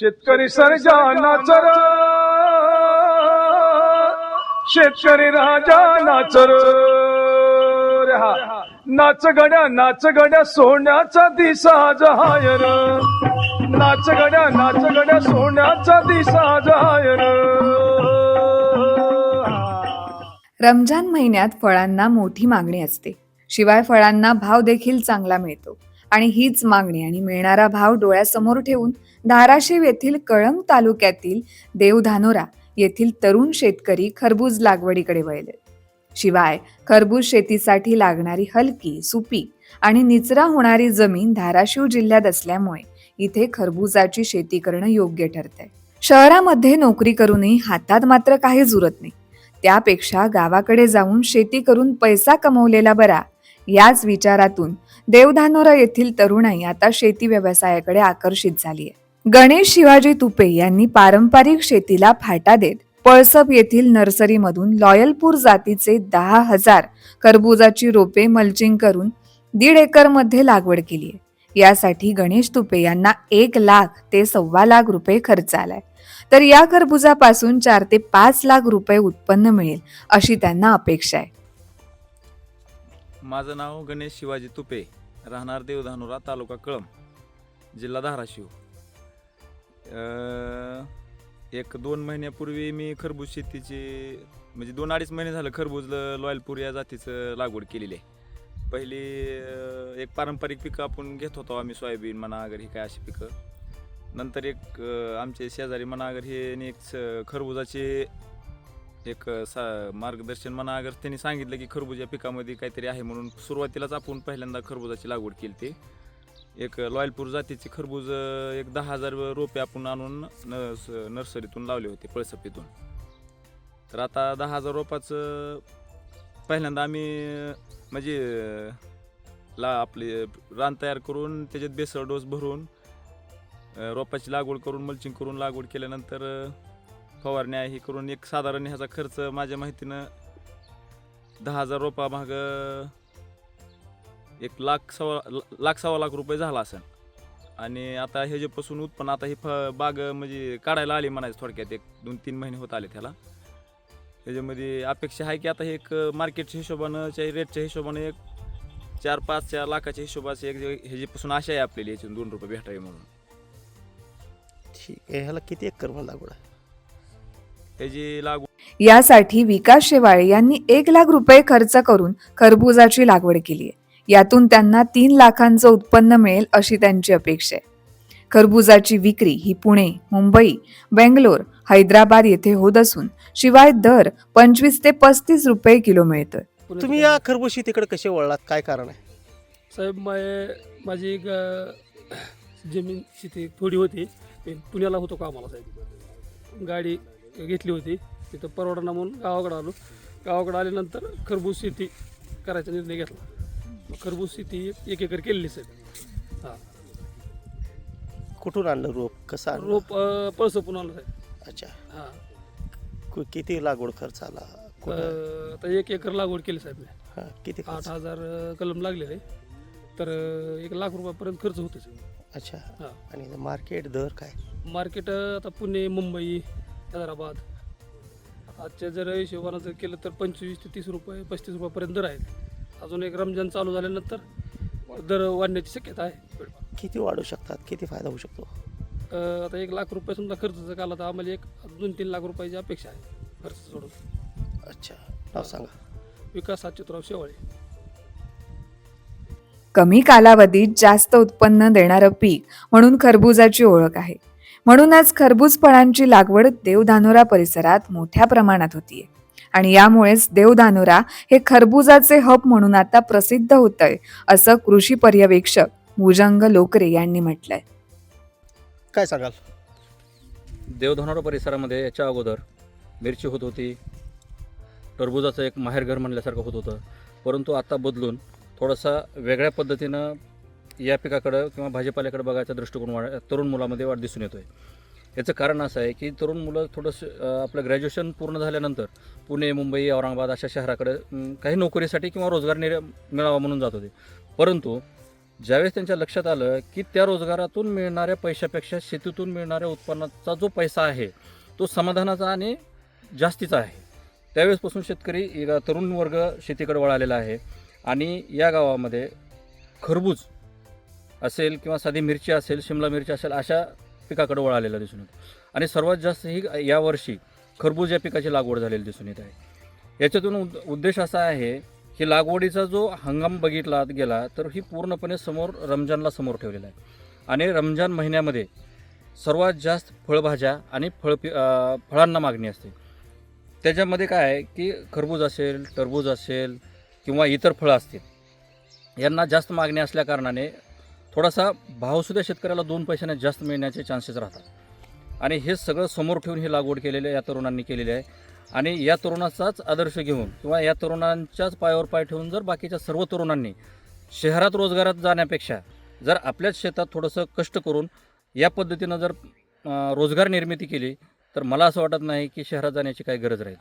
शेतकरी सर्जा नाचर शेतकरी राजा नाचर नाच गड्या नाच गड्या सोन्याचा दिसा जहायर नाच गड्या नाच गड्या सोन्याचा दिसा जहायर रमजान महिन्यात फळांना मोठी मागणी असते. शिवाय फळांना भाव देखील चांगला मिळतो. आणि हीच मागणी आणि मिळणारा भाव डोळ्यासमोर ठेवून धाराशिव येथील कळंब तालुक्यातील देवधानोरा येथील तरुण शेतकरी खरबूज लागवडीकडे वळले. शिवाय खरबूज शेतीसाठी लागणारी हलकी सुपीक आणि निचरा होणारी जमीन धाराशिव जिल्ह्यात असल्यामुळे इथे खरबुजाची शेती करणं योग्य ठरतंय. शहरामध्ये नोकरी करूनही हातात मात्र काहीच उरत नाही. त्यापेक्षा गावाकडे जाऊन शेती करून पैसा कमवलेला बरा याच विचारातून देवधानोरा येथील तरुणाई आता शेती व्यवसायाकडे आकर्षित झाली आहे गणेश शिवाजी तुपे यांनी पारंपरिक शेतीला फाटा देत पळसप येथील नर्सरीमधून लॉयलपूर जातीचे दहा हजार खरबुजाची रोपे मल्चिंग करून दीड एकरमध्ये लागवड केली आहे यासाठी गणेश तुपे यांना एक लाख ते सव्वा लाख रुपये खर्च आलाय. तर या खरबुजापासून चार ते पाच लाख रुपये उत्पन्न मिळेल अशी त्यांना अपेक्षा आहे. माझं नाव गणेश शिवाजी तुपे. राहणार देवधानुरा तालुका कळम जिल्हा धाराशिव. एक दोन महिन्यापूर्वी मी खरबूज शेतीची म्हणजे दोन अडीच महिने झालं खरबूज लॉयलपूर या जातीचं लागवड केलेली आहे. पहिली एक पारंपरिक पिकं आपण घेत होतो आम्ही सोयाबीन मनागर ही काय अशी पिकं. नंतर एक आमचे शेजारी मनागर हे आणि एक स- खरबुजाचे एक सा मार्गदर्शन म्हणा अगर त्यांनी सांगितलं की खरबूज या पिकामध्ये काहीतरी आहे म्हणून सुरुवातीलाच आपण पहिल्यांदा खरबुजाची लागवड केली ती एक लॉयलपूर जातीचे खरबूज एक दहा हजार रोपे आपण आणून न स- नर्सरीतून लावले होते पळसपीतून. तर आता दहा हजार रोपाचं पहिल्यांदा आम्ही म्हणजे ला आपले रान तयार करून त्याच्यात बेसळ डोस भरून रोपाची लागवड करून मल्चिंग करून लागवड केल्यानंतर फवारण्या हे करून एक साधारण ह्याचा खर्च माझ्या माहितीनं दहा हजार रोपा माग एक लाख सव्वा लाख सव्वा लाख रुपये झाला असेल. आणि आता ह्याच्यापासून उत्पन्न आता ही फ बाग म्हणजे काढायला आली म्हणायचं थोडक्यात एक दोन तीन महिने होत आले त्याला. त्याच्यामध्ये अपेक्षा आहे की आता हे एक मार्केटच्या हिशोबानं चाहे रेटच्या हिशोबानं एक चार पाच चार लाखाच्या हिशोबाचे एक ह्याच्यापासून आशा आहे आपल्याला याच्यातून दोन रुपये भेटावे म्हणून. ठीक आहे ह्याला किती एकर मला लागवड आहे त्याची लागवड यासाठी विकास शेवाळे यांनी एक लाख रुपये खर्च करून खरबुजाची लागवड केली आहे. यातून त्यांना तीन लाखांचं उत्पन्न मिळेल अशी त्यांची अपेक्षा आहे. खरबुजाची विक्री ही पुणे मुंबई बेंगलोर हैदराबाद येथे होत असून शिवाय दर पंचवीस ते पस्तीस रुपये किलो मिळतोय. तुम्ही या खरबूज शेतीकडे कसे वळलात? काय कारण आहे? साहेब माय माझी एक अ, जमीन शेती थोडी होती. मी पुण्याला होतो कामाला साहेब? गाडी घेतली होती. तिथं परवडना म्हणून गावाकडे आलो. गावाकडे आल्यानंतर खरबूज शेती करायचा निर्णय घेतला. खरबूज शेती एक एकर केलेली साहेब. हां. कुठून आणलं रोप? कसं आणलं? रोप पळसपून आलं साहेब. अच्छा. हां. किती लागवड खर्च आला? आता एक एकर लागवड केली साहेब मी. हा, किती आठ हजार कलम लागलेले तर एक लाख रुपयापर्यंत खर्च होतो अच्छा. हां. आणि मार्केट दर काय? मार्केट आता पुणे मुंबई हैदराबाद. आजच्या जर हिशोबानं जर केलं तर पंचवीस ते तीस रुपये पस्तीस रुपयापर्यंत दर आहेत. अजून एक रमजान चालू झाल्यानंतर दर वाढण्याची शक्यता आहे. किती वाढू शकतात? किती फायदा होऊ शकतो? आता एक लाख रुपये समजा खर्च जर काला तर आम्हाला एक दोन तीन लाख रुपयाची अपेक्षा आहे खर्च सोडून. अच्छा नाव सांगा. विकास अच्युतराव शेवाळे. कमी कालावधीत जास्त उत्पन्न देणारं पीक म्हणून खरबुजाची ओळख आहे. म्हणूनच खरबूज फळांची लागवड देवधानोरा परिसरात मोठ्या प्रमाणात होतीये. आणि यामुळेच देवधानोरा हे खरबुजाचे हब म्हणून आता प्रसिद्ध होतंय असं कृषी पर्यवेक्षक भुजंग लोकरे यांनी म्हटलंय. काय सांगाल? देवधनोरा परिसरामध्ये याच्या अगोदर मिरची होत होती. टरबुजाचं एक माहेरघर म्हणल्यासारखं होत होतं. परंतु आता बदलून थोडासा वेगळ्या पद्धतीनं या पिकाकडं किंवा भाजीपाल्याकडे बघायचा दृष्टिकोन वाढ तरुण मुलामध्ये वाढ दिसून येतो आहे याचं कारण असं आहे की तरुण मुलं थोडंसं आपलं ग्रॅज्युएशन पूर्ण झाल्यानंतर पुणे मुंबई औरंगाबाद अशा शहराकडे काही नोकरीसाठी किंवा रोजगार निर मिळावा म्हणून जात होते. परंतु ज्यावेळेस त्यांच्या लक्षात आलं की त्या रोजगारातून मिळणाऱ्या पैशापेक्षा शेतीतून मिळणाऱ्या उत्पन्नाचा जो पैसा आहे तो समाधानाचा आणि जास्तीचा आहे. त्यावेळेसपासून शेतकरी तरुण वर्ग शेतीकडे वळालेला आहे. आणि या गावामध्ये खरबूज असेल किंवा साधी मिरची असेल शिमला मिरची असेल अशा पिकाकडे वळालेला दिसून येतो. आणि सर्वात जास्त ही यावर्षी खरबूज या पिकाची लागवड झालेली दिसून येत आहे. याच्यातून उद उद्देश असा आहे की लागवडीचा जो हंगाम बघितला गेला तर ही पूर्णपणे समोर रमजानला समोर ठेवलेला आहे. आणि रमजान महिन्यामध्ये सर्वात जास्त फळभाज्या आणि फळ पि फळांना मागणी असते. त्याच्यामध्ये काय आहे की खरबूज असेल टरबूज असेल किंवा इतर फळं असतील यांना जास्त मागणी असल्याकारणाने थोडासा भावसुद्धा शेतकऱ्याला दोन पैशाने जास्त मिळण्याचे चान्सेस राहतात. आणि हे सगळं समोर ठेवून ही लागवड केलेली आहे या तरुणांनी केलेली आहे. आणि या तरुणाचाच आदर्श घेऊन किंवा या तरुणांच्याच पायावर पाय ठेवून जर बाकीच्या सर्व तरुणांनी शहरात रोजगारात जाण्यापेक्षा जर आपल्याच शेतात थोडंसं कष्ट करून या पद्धतीनं जर रोजगार निर्मिती केली तर मला असं वाटत नाही की शहरात जाण्याची काही गरज राहील.